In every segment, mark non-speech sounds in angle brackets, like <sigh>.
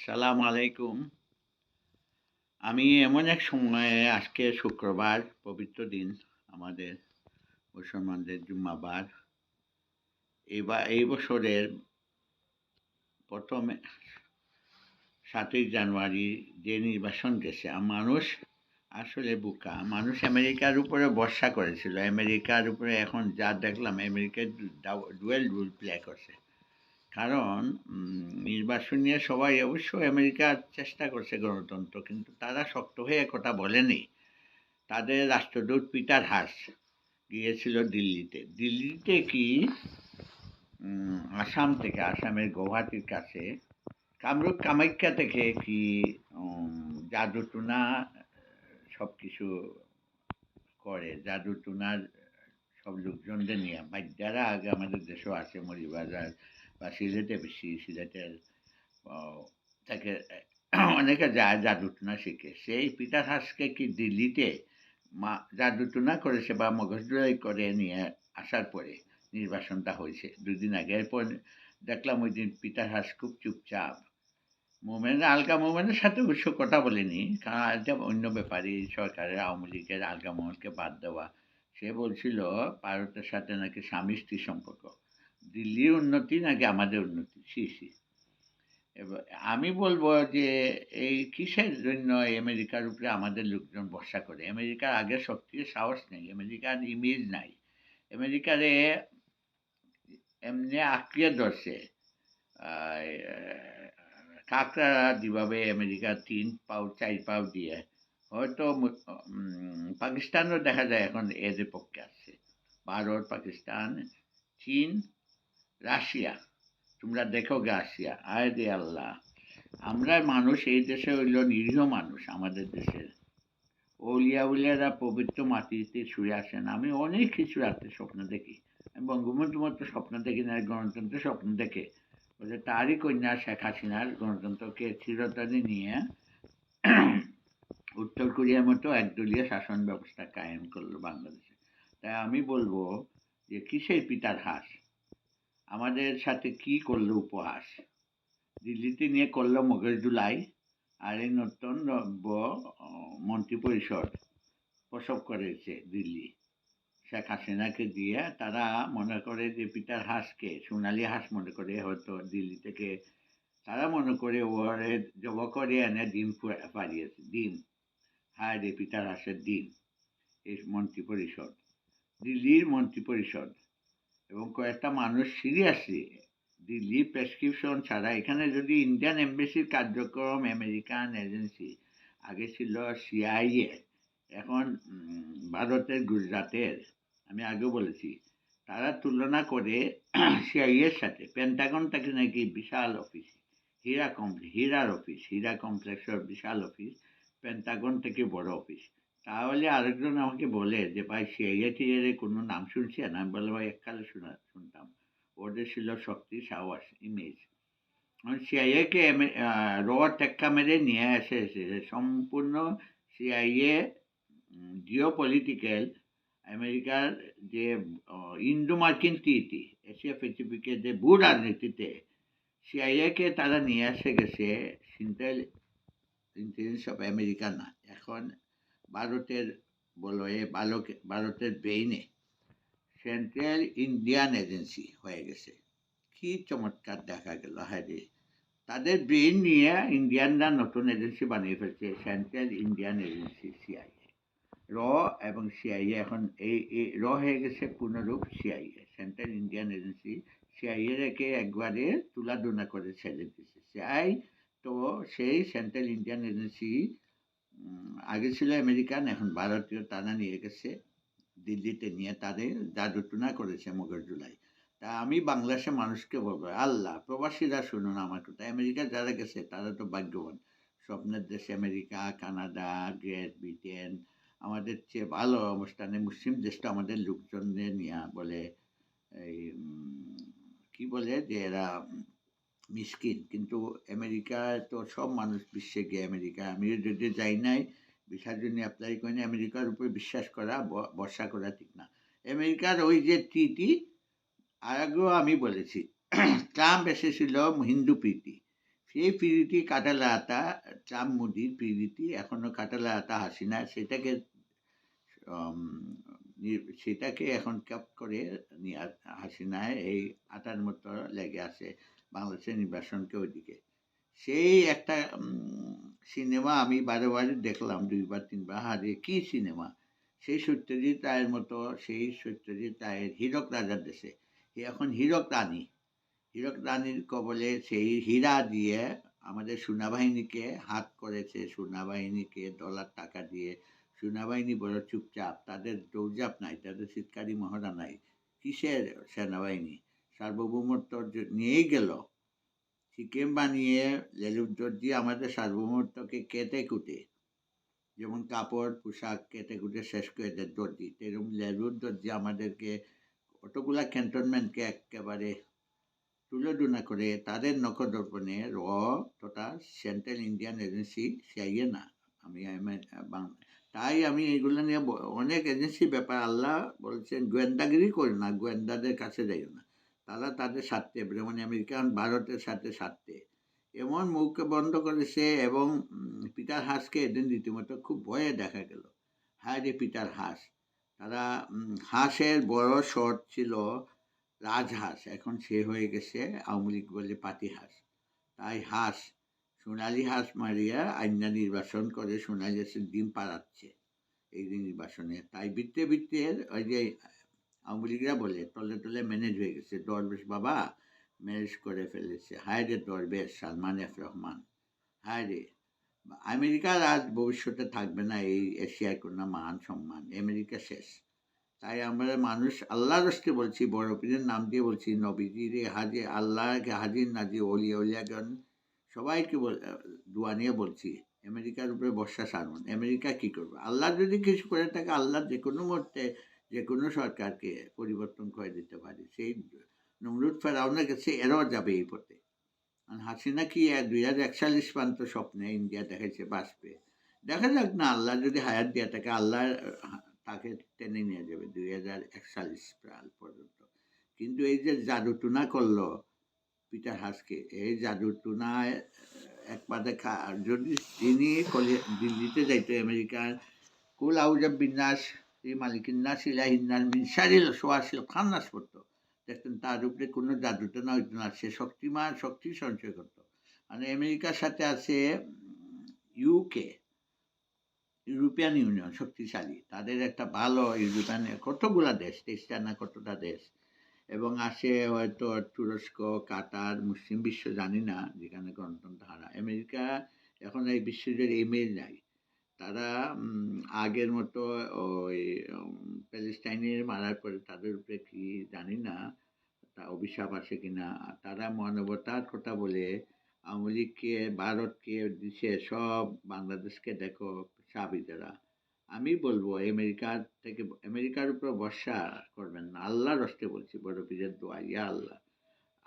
আসসালামু আলাইকুম। আমি এমন এক সময়ে, আজকে শুক্রবার, পবিত্র দিন আমাদের মুসলমানদের জুম্মাবার। এবার, এই বছরের প্রথম সাতই জানুয়ারি যে নির্বাচন গেছে মানুষ আসলে বোকা। মানুষ আমেরিকার উপরে ভরসা করেছিল। আমেরিকার উপরে এখন যা দেখলাম আমেরিকা ডুয়েল রুল প্লে করছে। কারণ নির্বাচন নিয়ে সবাই অবশ্য আমেরিকার চেষ্টা করছে গণতন্ত্র, কিন্তু তারা শক্ত হয়ে কথা বলেনি। তাদের রাষ্ট্রদূত পিটার হাস গিয়েছিল দিল্লিতে। দিল্লিতে কি আসাম থেকে, আসামের গৌহাটির কাছে, কামরূপ কামাখ্যা থেকে কি জাদুটুনা সব কিছু করে। জাদুটুনার সব লোকজনদের নিয়ে। বাদ্যারা আগে আমাদের দেশেও আছে মরিবাজার বা সিলেটে বেশি, সিলেটের তাকে, <clears throat> অনেকে যায় জাদুটুনা শিখে। সেই পিটার হাসকে কি দিল্লিতে মা জাদুটুনা করেছে বা মগজদুরাই করে নিয়ে আসার পরে নির্বাচনটা হয়েছে? দুদিন আগে এরপর দেখলাম ওই দিন পিটার হাস খুব চুপচাপ। মোমেন আলগা মোমেনের সাথে অবশ্য কথা বলেনি। কারণ এটা অন্য ব্যাপারই সরকারের আওয়ামী লীগের আলগা মোমেনকে বাদ দেওয়া, সে বলছিল ভারতের সাথে নাকি স্বামী স্ত্রী সম্পর্ক। দিল্লির উন্নতি নাকি আমাদের উন্নতি? সি সি। এবার আমি বলব যে এই কিসের জন্য আমেরিকার উপরে আমাদের লোকজন ভরসা করে? আমেরিকার আগে শক্তির সাহস নেই আমেরিকার ইমেজ নাই। আমেরিকারে এমনি আঁকড়িয়ে ধরছে। আহ, কাঁকড়া যেভাবে আমেরিকা তিন পাও চার পাও দিয়ে হয়তো পাকিস্তানও দেখা যায় এখন এদের পক্ষে আসছে। ভারত পাকিস্তান চীন রাশিয়া। তোমরা দেখো রাশিয়া আয় দে আল্লাহ আমরা মানুষ, এই দেশে হইল নিরীহ মানুষ আমাদের দেশের। ওলিয়া উলিয়ারা পবিত্র মাটিতে শুয়ে আসেন। আমি অনেক কিছু রাতে স্বপ্ন দেখি। আমি বঙ্গবন্ধু মতো স্বপ্ন দেখি না, গণতন্ত্রের স্বপ্ন দেখে। বলে তারই কন্যা শেখ হাসিনার গণতন্ত্রকে চিরতরে নিয়ে উত্তর কোরিয়ার মতো একদলীয় শাসন ব্যবস্থা কায়েম করল বাংলাদেশে। তাই আমি বলব যে কিসের পিতার হাস? আমাদের সাথে কি করল উপহাস? দিল্লিতে নিয়ে করল জুলাই আর এই নতুন নব্য আহ, মন্ত্রিপরিষদ প্রসব করেছে দিল্লি। শেখ হাসিনাকে দিয়ে তারা মনে করে যে পিটার হাসকে সোনালী হাঁস মনে করে হয়তো দিল্লি থেকে তারা মনে করে ওরে জব করে এনে ডিম পাড়িয়েছে ডিম হায় রে পিটার হাসের ডিম এই মন্ত্রিপরিষদ দিল্লির মন্ত্রিপরিষদ এবং কয়েকটা মানুষ সিরিয়াসলি দিল্লি প্রেসক্রিপশন ছাড়া। এখানে যদি ইন্ডিয়ান এমবেসির কার্যক্রম আমেরিকান এজেন্সি আগে ছিল সিআইএ এখন ভারতের গুজরাটের, আমি আগেও বলেছি, তারা তুলনা করে <clears throat> সিআইএর সাথে পেন্টাগনটাকে নাকি বিশাল অফিস হীরা কমপ্লেক্স হীরার অফিস হীরা কমপ্লেক্সের বিশাল অফিস পেন্টাগন থেকে বড় অফিস তাহলে আরেকজন আমাকে বলে যে, ভাই সিআইএ টিআইএ কোনো নাম শুনছেন আমি বলে ভাই, এককালে শোনা, শুনতাম। ওদের ছিল শক্তি, সাহস ইমেজ সিআইএকে র টেক্কা মেরে নিয়ে এসে এসেছে। সম্পূর্ণ সিআইএ জিও পলিটিক্যাল আমেরিকার যে ইন্ডো মার্কিন ট্রিটি এশিয়া প্যাসিফিকের যে ভূ রাজনীতিতে, সিআইএকে তারা নিয়ে এসে গেছে সেন্ট্রাল ইন্টেলিজেন্স অফ আমেরিকা না, এখন ভারতের বলয়ে বালক, ভারতের ব্রেইনে সেন্ট্রাল ইন্ডিয়ান এজেন্সি হয়ে গেছে। কি চমৎকার দেখা গেল হ্যাঁ রে। তাদের ব্রেইন নিয়ে ইন্ডিয়ানরা নতুন এজেন্সি বানিয়ে ফেলছে সেন্ট্রাল ইন্ডিয়ান এজেন্সি সিআইএ র এবং সিআইএ এখন এই র হয়ে গেছে পূর্ণরূপ CIA central Indian agency CIA রেখে একবারে তুলাধুনা করে ছেড়ে দিচ্ছে সিআই তো সেই সেন্ট্রাল ইন্ডিয়ান এজেন্সি আগে ছিল আমেরিকান, এখন ভারতীয় টানা নিয়ে গেছে। দিল্লিতে নিয়ে তাদের জাদুটুনা করেছে মগজুলাই তা আমি বাংলাদেশের মানুষকে বলব, আল্লাহ, প্রবাসীরা শুনুন আমার কথা আমেরিকা যারা গেছে, তারা তো ভাগ্যবান। স্বপ্নের দেশ আমেরিকা, কানাডা, গ্রেট ব্রিটেন, আমাদের চেয়ে ভালো অবস্থানে মুসলিম দেশটা আমাদের লোকজনদের নিয়ে বলে, এই কি বলে যে এরা মিসকিন, কিন্তু আমেরিকায় তো সব মানুষ বিশ্বে গিয়ে আমেরিকা। আমি যদি যাই নাই ভিসার জন্য অ্যাপ্লাই করি না আমেরিকার উপরে বিশ্বাস করা ভরসা করা ঠিক না। আমেরিকার ওই যে ট্রিটি আগেও আমি বলেছি, <clears throat> ট্রাম্প এসেছিল হিন্দু প্রীতি। সেই পিড়িটি কাটালে আতা, ট্রাম্প মোদির পিড়িটি এখনও কাটালে আতা হাসিনা, সেটাকে সেটাকে এখন ক্যাপ করে নিয়ে হাসিনায় এই আটার মতো লেগে আছে। বাংলাদেশের নির্বাচনকে ওইদিকে। সেই একটা সিনেমা আমি বারে বারে দেখলাম, দুইবার, তিনবার হারে কি সিনেমা? সেই সত্যজিৎ রায়ের মতো, সেই সত্যজিৎ রায়ের হীরক রাজার দেশে। এখন হীরক রানী। হীরক রানীর কবলে সেই হীরা দিয়ে আমাদের সেনাবাহিনীকে হাত করেছে। সেনাবাহিনীকে ডলার টাকা দিয়ে। সেনাবাহিনী বড় চুপচাপ। তাদের দৌড়ঝাপ নাই, তাদের শীতকারী মহড়া নাই। কিসের সেনাবাহিনী? সার্বভৌমত্ব নিয়েই গেল চিকেন বানিয়ে লেলুর দর্জি আমাদের সার্বভৌমত্বকে কেটে কুটে, যেমন কাপড়, পোশাক কেটে কুটে শেষ করে দেয় দর্জি তেরকম লেলুর দর্জি আমাদেরকে কতগুলা ক্যান্টনমেন্টকে একেবারে তুলোধনা করে তাদের নখদর্পণে র তথা সেন্ট্রাল ইন্ডিয়ান এজেন্সি সিআইএ না, আমি, আমি- তাই আমি এগুলো নিয়ে অনেক এজেন্সি ব্যাপার, আল্লাহ বলছেন, গোয়েন্দাগিরি করে না, গোয়েন্দাদের কাছে যাই না। তারা তাদের স্বার্থে, যেমন আমেরিকান ভারতের সাথে স্বার্থে। এমন মুখ বন্ধ করেছে এবং পিটার হাসকে এদিন রীতিমতো খুব ভয়ে দেখা গেল। হায় রে পিটার হাস। তারা হাঁসের বড় শট ছিল রাজহাঁস। এখন সে হয়ে গেছে আওয়ামী লীগ বলে পাতি হাঁস। তাই হাঁস, সোনালি হাঁস মারিয়া আইনা নির্বাচন করে সোনালি হাঁসের ডিম পাড়াচ্ছে। এই নির্বাচনে তাই বৃত্তে বৃত্তে ওই যে আওয়ামী বলে, তলে তলে ম্যানেজ হয়ে গেছে। দরবেশ বাবা ম্যানেজ করে ফেলেছে। হায় রে দরবেশ, সালমান এফ রহমান। হায় রে। আমেরিকার আজ ভবিষ্যতে থাকবে না এই এশিয়ার কোনো মান সম্মান। আমেরিকা শেষ। তাই আমরা মানুষ আল্লাহর রস্তে বলছি বড় পীরের নাম দিয়ে বলছি নবীজির হাজির আল্লাহকে হাজির নাজির অলিয়া উলিয়াগণ সবাইকে বল- দোয়া নিয়ে বলছি, আমেরিকার উপরে বর্ষা সারুন। আমেরিকা কি করবে? আল্লাহ যদি কিছু করে থাকে, আল্লাহ যে কোনো মুহূর্তে যে কোনো সরকারকে পরিবর্তন করে দিতে পারে। সেই নমরুদ ফেরাউনের কাছে এরাও যাবে এই পথে। হাসিনা কি দুই হাজার একচল্লিশ প্রান্ত স্বপ্নে ইন্ডিয়া দেখাইছে বাঁচবে? দেখা যাক না, আল্লাহ যদি হায়াত দিয়ে থাকে, আল্লাহ তাকে টেনে নিয়ে যাবে দুই হাজার একচল্লিশ পর্যন্ত। কিন্তু এই যে জাদু টুনা করল পিটার হাসকে, এই জাদুটুনায় এক পাতে যদি তিনি দিল্লিতে যাইতো, আমেরিকার কুল আউজাব বিন্যাস এই মালিকিন্নাস ইলাহিন্নাস মিনসারিল সোয়াশিল খান্নাস পড়তো। দেখতেন তার উপরে কোনো জাদুটা না হইতো না, সে শক্তিমান, শক্তি সঞ্চয় করতো। মানে আমেরিকার সাথে আছে ইউকে ইউরোপিয়ান ইউনিয়ন, শক্তিশালী। তাদের একটা ভালো ইউরোপিয়ান, কতগুলা দেশ, তেইশটা না কতটা দেশ। এবং আসে হয়তো তুরস্ক, কাতার, মুসলিম বিশ্ব, জানি না, যেখানে গণতন্ত্র হারা। আমেরিকা এখন এই বিশ্বজুড়ে ইমেল নাই। তারা আগের মতো ওই প্যালেস্টাইনের মারার পরে তাদের উপরে কি জানি না, তা অভিশাপ আছে কি কিনা তারা মানবতার কথা বলে আওয়ামী লীগকে, ভারতকে দিছে, সব বাংলাদেশকে দেখো সাবিদারা আমি বলব আমেরিকার থেকে, আমেরিকার উপর ভরসা করবেন না। আল্লাহর রস্তে বলছি, বড় পীরের দোয়া, ইয়া আল্লাহ।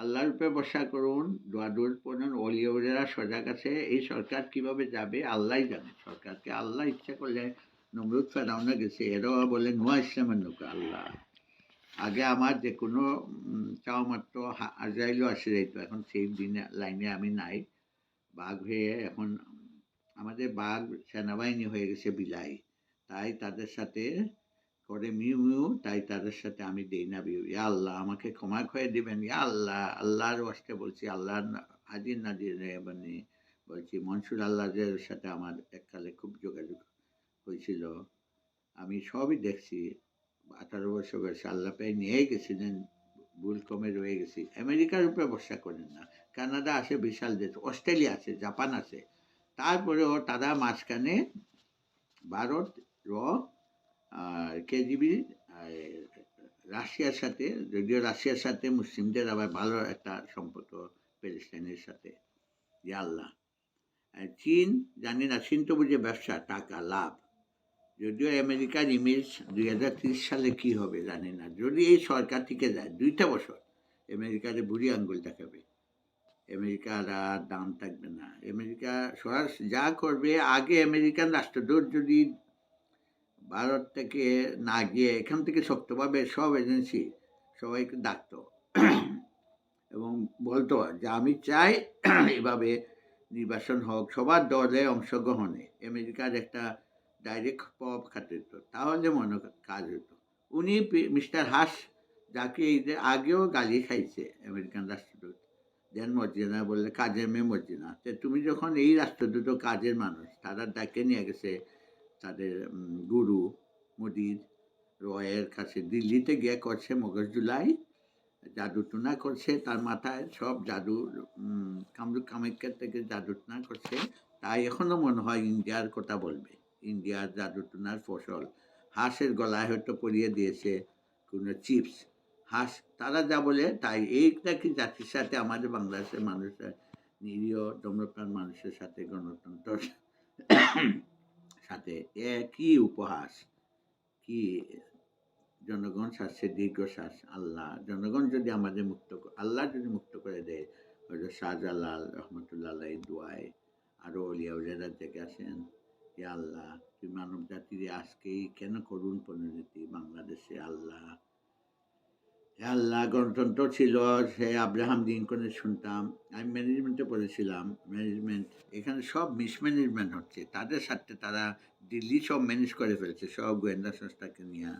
আল্লাহর উপরে ভরসা করুন, দোয়া দূর পড়ুন অলিয়রা সজাগ আছে, এই সরকার কীভাবে যাবে? আল্লাহ জানে। সরকারকে আল্লাহ ইচ্ছা করলে নমরুদ ফেরাউনে গেছে, এরাও বলে, নোয়া ইসলামের নৌকা, আল্লাহ। আগে আমার যে কোনো চাওয়া মাত্র আজরাইলও আসে যাইতো এখন সেই দিনে লাইনে আমি নাই। বাঘ হয়ে এখন, আমাদের বাঘ সেনাবাহিনী হয়ে গেছে বিলাই। তাই তাদের সাথে করে, মিউ মিউ, তাই তাদের সাথে আমি দেই না বিউ ইয়া আল্লাহ, আমাকে ক্ষমা করে দিবেন। ইয়া আল্লাহ, আল্লাহর ওয়াস্তে বলছি, আল্লাহর হাজির নাজির মানে বলছি, মনসুর আল্লাহের সাথে আমার এককালে খুব যোগাযোগ হয়েছিল। আমি সবই দেখছি। আঠারো বছর বয়সে আল্লাহ পেয়ে নিয়ে গেছিলেন, ভুল কমে রয়ে গেছি। আমেরিকার উপরে ভরসা করেন না। কানাডা আছে বিশাল দেশ, অস্ট্রেলিয়া আছে জাপান আছে তারপরেও তারা মাঝখানে ভারত, র আর কেজিবি রাশিয়ার সাথে, যদিও রাশিয়ার সাথে মুসলিমদের আবার ভালো একটা সম্পর্ক প্যালেস্টাইনের সাথে যে আল্লাহ। আর চীন, জানি না, চীন তো বুঝে ব্যবসা, টাকা, লাভ। যদিও আমেরিকার ইমেজ দুই হাজার তিরিশ সালে কী হবে জানি না। যদি এই সরকার থেকে যায়, দুইটা বছর, আমেরিকারে বুড়ি আঙ্গুল দেখাবে। আমেরিকার আর দাম থাকবে না। আমেরিকা সরাসরি যা করবে, আগে আমেরিকান রাষ্ট্রদূত যদি ভারত থেকে না গিয়ে এখান থেকে শক্তভাবে সব এজেন্সি সবাইকে ডাকতো। এবং বলতো যে, আমি চাই <clears throat> এভাবে নির্বাচন হোক, সবার দলে অংশগ্রহণে। আমেরিকার একটা ডাইরেক্ট প্রভাব খাটিত তাহলে মনে কাজ হতো উনি মিস্টার হাস যাকে এই যে আগেও গালি খাইছে আমেরিকান রাষ্ট্রদূত, দেন মর্জিনা বললে, কাজের মেয়ে মর্জিনা। তুমি যখন এই রাষ্ট্রদূত কাজের মানুষ, তারা ডাকে নিয়ে গেছে তাদের গুরু মুদির রয়ের কাছে দিল্লিতে গিয়ে করছে মগজ মগজদুলাই জাদুটনা করছে তার মাথায় সব জাদু উম, কামরূপ কামাখ্যার থেকে জাদুটনা করছে। তাই এখনও মনে হয় ইন্ডিয়ার কথা বলবে। ইন্ডিয়ার জাদুটনার ফসল হাঁসের গলায় হয়তো পরিয়ে দিয়েছে কোনো চিপস। হাঁস তারা যা বলে তাই এইটা কি জাতির সাথে আমাদের বাংলাদেশের মানুষের নিরীহ দমপ্রাণ মানুষের সাথে গণতন্ত্র সাথে একই উপহাস। কি জনগণ শ্বাসে দীর্ঘশ্বাস আল্লাহ। জনগণ যদি আমাদের মুক্ত আল্লাহ যদি মুক্ত করে দেয়, হয়তো শাহজালাল রহমতুল্লাহ দোয়ায় আরও অলিয়া থেকে আসেন। যে আল্লাহ তুই মানব জাতির আজকেই কেন করুন পরিণতি? বাংলাদেশে আল্লাহ হে আল্লাহ গণতন্ত্র ছিল, সে আব্রাহাম লিঙ্কনের শুনতাম। আমি ম্যানেজমেন্টে পড়েছিলাম, ম্যানেজমেন্ট, এখানে সব মিসম্যানেজমেন্ট হচ্ছে। তাদের সাথে তারা দিল্লি সব ম্যানেজ করে ফেলছে, সব গোয়েন্দা সংস্থাকে নিয়ে।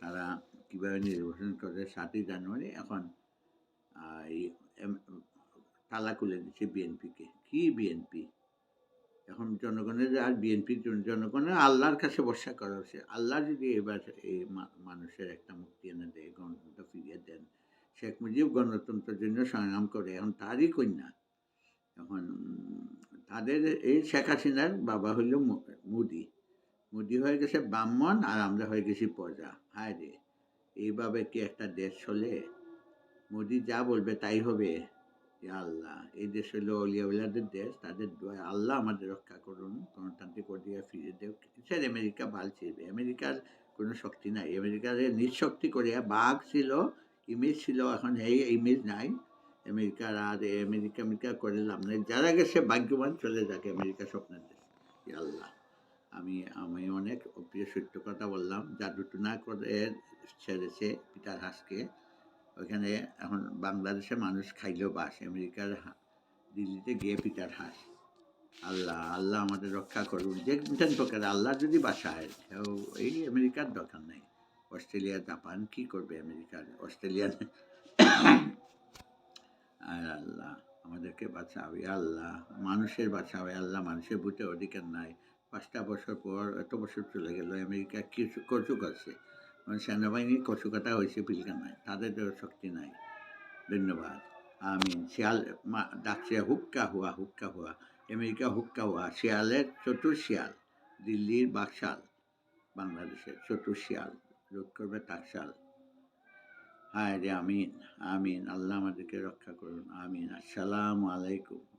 তারা কীভাবে নির্বাচন করে, সাতই জানুয়ারি, এখন এই তালা খুলে দিচ্ছে বিএনপিকে। কী বিএনপি? এখন জনগণের আর বিএনপির জনগণের আল্লাহর কাছে ভরসা করা হচ্ছে আল্লাহ যদি এবার এই মানুষের একটা মুক্তি এনে দেয়, গণতন্ত্র ফিরিয়ে দেন, শেখ মুজিব গণতন্ত্রের জন্য সংগ্রাম করে, এখন তারই কন্যা। এখন তাদের এই শেখ হাসিনার বাবা হইল মোদি। মোদি হয়ে গেছে ব্রাহ্মণ আর আমরা হয়ে গেছি প্রজা। হায় রে এইভাবে কি একটা দেশ চলে মোদি যা বলবে তাই হবে। ইয়া আল্লাহ, এই দেশ হলো অলিয়াউলাদের দেশ, তাদের দোয়া, আল্লাহ আমাদের রক্ষা করুন, গণতান্ত্রিক অধিকার ফিরে দেব স্যার, আমেরিকা ভালো ছিল, আমেরিকার কোনো শক্তি নাই, আমেরিকার নিঃশক্তি করে বাঘ ছিল, ইমেজ ছিল, এখন এই ইমেজ নাই। আমেরিকার আর আমেরিকা আমেরিকা করে লাভ নেই। যারা গেছে, ভাগ্যবান, চলে যাক, আমেরিকা স্বপ্নের দেশ। আল্লাহ। আমি আমি অনেক প্রিয় সত্য কথা বললাম, জাদুটনা করে ছেড়েছে পিতার হাসকে। ওইখানে এখন বাংলাদেশের মানুষ খাইলেও বাস আমেরিকার দিল্লিতে গিয়ে পিতার হাঁস। আল্লাহ আল্লাহ আমাদের রক্ষা করুন যে মিটান প্রকার আল্লাহ যদি বাসায় এই আমেরিকার দরকার নেই। অস্ট্রেলিয়া, জাপান, কি করবে আমেরিকার অস্ট্রেলিয়ান আর আল্লাহ আমাদেরকে বাঁচাবে, আল্লাহ মানুষের বাঁচাবে, আল্লাহ মানুষের বুঝতে অধিকার নাই। পাঁচটা বছর পর, এত বছর চলে গেল, আমেরিকা কিছু করছে মানে সেনাবাহিনীর কচুকাটা হয়েছে পিলকানায় তাদের শক্তি নাই। ধন্যবাদ। আমিন। শিয়াল ডাকছে, হুক্কা হুয়া হুক্কা হুয়া। আমেরিকা হুক্কা হুয়া। শিয়ালের চতুর শিয়াল। দিল্লির বাকশাল। বাংলাদেশের চতুর শিয়াল। রোধ করবে টাকশাল হায় রে আমিন। আমিন। আল্লাহ আমাদেরকে রক্ষা করুন। আমিন। আসসালামু আলাইকুম।